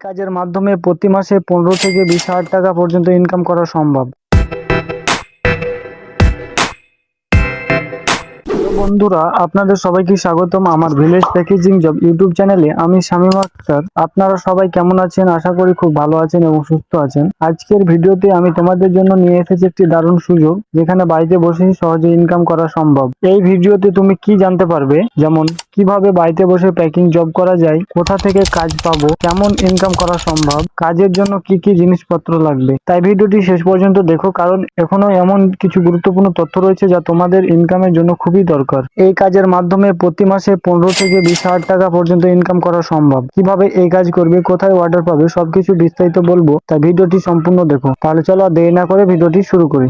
কাজের মাধ্যমে প্রতি মাসে পনেরো থেকে বিশ হাজার টাকা পর্যন্ত ইনকাম করা সম্ভব। বন্ধুরা, আপনাদের সবাইকে স্বাগতম আমার ভিলেজ প্যাকেজিং জব ইউটিউব চ্যানেলে আমি শামীম আক্তার। আপনারা সবাই কেমন আছেন? আশা করি খুব ভালো আছেন এবং সুস্থ আছেন। আজকের ভিডিওতে আমি তোমাদের জন্য নিয়ে এসেছি একটি দারুণ সুযোগ, যেখানে বাড়িতে বসেই সহজে ইনকাম করা সম্ভব। এই ভিডিওতে তুমি কি জানতে পারবে? যেমন কীভাবে বাড়িতে বসে প্যাকিং জব করা যায়, কোথা থেকে কাজ পাবো, কেমন ইনকাম করা সম্ভব, কাজের জন্য কি কি জিনিসপত্র লাগবে, তাই ভিডিওটি শেষ পর্যন্ত দেখো কারণ এখনও এমন কিছু গুরুত্বপূর্ণ তথ্য রয়েছে যা তোমাদের ইনকামের জন্য খুবই দরকার। এই কাজের মাধ্যমে প্রতি মাসে পনেরো থেকে বিশ হাজার টাকা পর্যন্ত ইনকাম করা সম্ভব। কীভাবে এই কাজ করবে, কোথায় অর্ডার পাবে, সবকিছু বিস্তারিত বলব, তাই ভিডিওটি সম্পূর্ণ দেখো। তাহলে চলো আর দেরি না করে ভিডিওটি শুরু করি।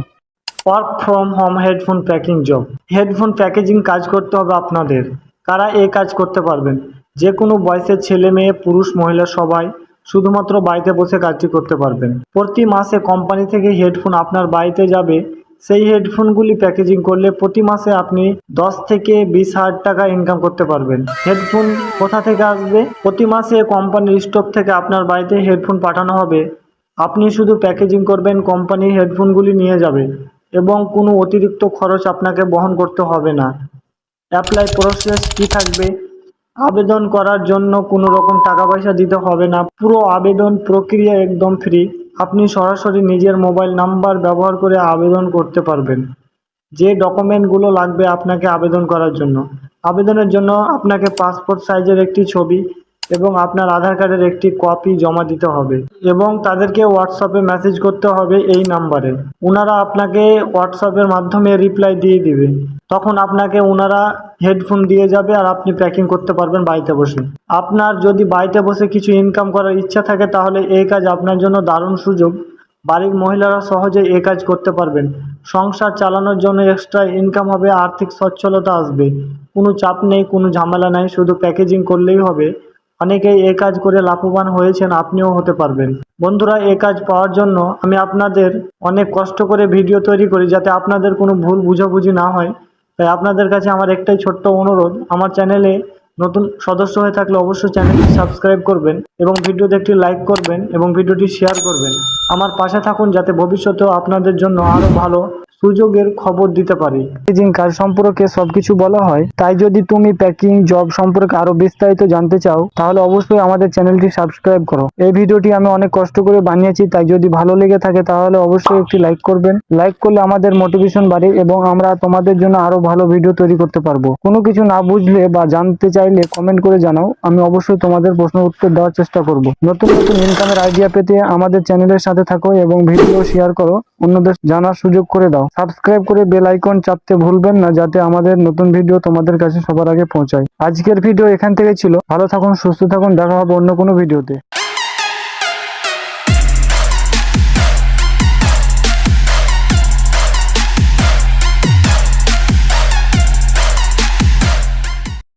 Work from home headphone packing job headphone packaging কাজ করতে হবে আপনাদের। কারা এই কাজ করতে পারবেন। যে কোনো বয়সের ছেলে মেয়ে, পুরুষ, মহিলা সবাই শুধুমাত্র বাড়িতে বসে কাজটি করতে পারবেন। প্রতি মাসে কোম্পানি থেকে হেডফোন আপনার বাড়িতে যাবে। সেই হেডফোনগুলি প্যাকেজিং করলে প্রতি মাসে আপনি দশ থেকে বিশ হাজার টাকা ইনকাম করতে পারবেন। হেডফোন কোথা থেকে আসবে? প্রতি মাসে কোম্পানির স্টক থেকে আপনার বাড়িতে হেডফোন পাঠানো হবে। আপনি শুধু প্যাকেজিং করবেন, কোম্পানির হেডফোনগুলি নিয়ে যাবে এবং কোনো অতিরিক্ত খরচ আপনাকে বহন করতে হবে না। অ্যাপ্লাই প্রসেস কী থাকবে? আবেদন করার জন্য কোনো রকম টাকা পয়সা দিতে হবে না। পুরো আবেদন প্রক্রিয়া একদম ফ্রি আপনি সরাসরি নিজের মোবাইল নাম্বার ব্যবহার করে আবেদন করতে পারবেন। যে ডকুমেন্টগুলো লাগবে আপনাকে আবেদন করার জন্য। আবেদনের জন্য আপনাকে পাসপোর্ট সাইজের একটি ছবি এবং আপনার আধার কার্ডের একটি কপি জমা দিতে হবে এবং তাদেরকে হোয়াটসঅ্যাপে মেসেজ করতে হবে এই নাম্বারে ওনারা আপনাকে হোয়াটসঅ্যাপের মাধ্যমে রিপ্লাই দিয়ে দিবে। তখন আপনাকে ওনারা হেডফোন দিয়ে যাবে আর আপনি প্যাকিং করতে পারবেন বাড়িতে বসে। আপনার যদি বাড়িতে বসে কিছু ইনকাম করার ইচ্ছা থাকে তাহলে এই কাজ আপনার জন্য দারুণ সুযোগ। বাড়ির মহিলারা সহজে এই কাজ করতে পারবেন। সংসার চালানোর জন্য এক্সট্রা ইনকাম হবে, আর্থিক সচ্ছলতা আসবে। কোনো চাপ নেই, কোনো ঝামেলা নাই, শুধু প্যাকেজিং করলেই হবে। অনেকেই এই কাজ করে লাভবান হয়েছেন, আপনিও হতে পারবেন। বন্ধুরা, এই কাজ পাওয়ার জন্য আমি আপনাদের অনেক কষ্ট করে ভিডিও তৈরি করি যাতে আপনাদের কোনো ভুল বুঝাবুঝি না হয়। তাই আপনাদের কাছে আমার একটাই ছোট্ট অনুরোধ, আমার চ্যানেলে নতুন সদস্য হয়ে থাকলে অবশ্যই চ্যানেলটি সাবস্ক্রাইব করবেন এবং ভিডিওতে একটি লাইক করবেন এবং ভিডিওটি শেয়ার করবেন। আমার পাশে থাকুন যাতে ভবিষ্যতেও আপনাদের জন্য আরও ভালো সুযোগের খবর দিতে পারি। প্যাকেজিং কাজ সম্পর্কে সবকিছু বলা হয়, তাই যদি তুমি প্যাকিং জব সম্পর্কে আরও বিস্তারিত জানতে চাও, তাহলে অবশ্যই আমাদের চ্যানেলটি সাবস্ক্রাইব করো। এই ভিডিওটি আমি অনেক কষ্ট করে বানিয়েছি, তাই যদি ভালো লেগে থাকে তাহলে অবশ্যই একটি লাইক করবেন। লাইক করলে আমাদের মোটিভেশন বাড়ে এবং আমরা তোমাদের জন্য আরও ভালো ভিডিও তৈরি করতে পারব। কোনো কিছু না বুঝলে বা জানতে চাইলে কমেন্ট করে জানাও, আমি অবশ্যই তোমাদের প্রশ্ন উত্তর দেওয়ার চেষ্টা করব। নতুন নতুন ইনকামের আইডিয়া পেতে আমাদের চ্যানেলের সাথে থাকো এবং ভিডিও শেয়ার করো, অন্যদের জানার সুযোগ করে দাও। সাবস্ক্রাইব করে বেল আইকন চাপতে ভুলবেন না, যাতে আমাদের নতুন ভিডিও তোমাদের কাছে সবার আগে পৌঁছায়। আজকের ভিডিও এখান থেকে ছিল। ভালো থাকুন, সুস্থ থাকুন, দেখা হবে অন্য কোনো ভিডিওতে।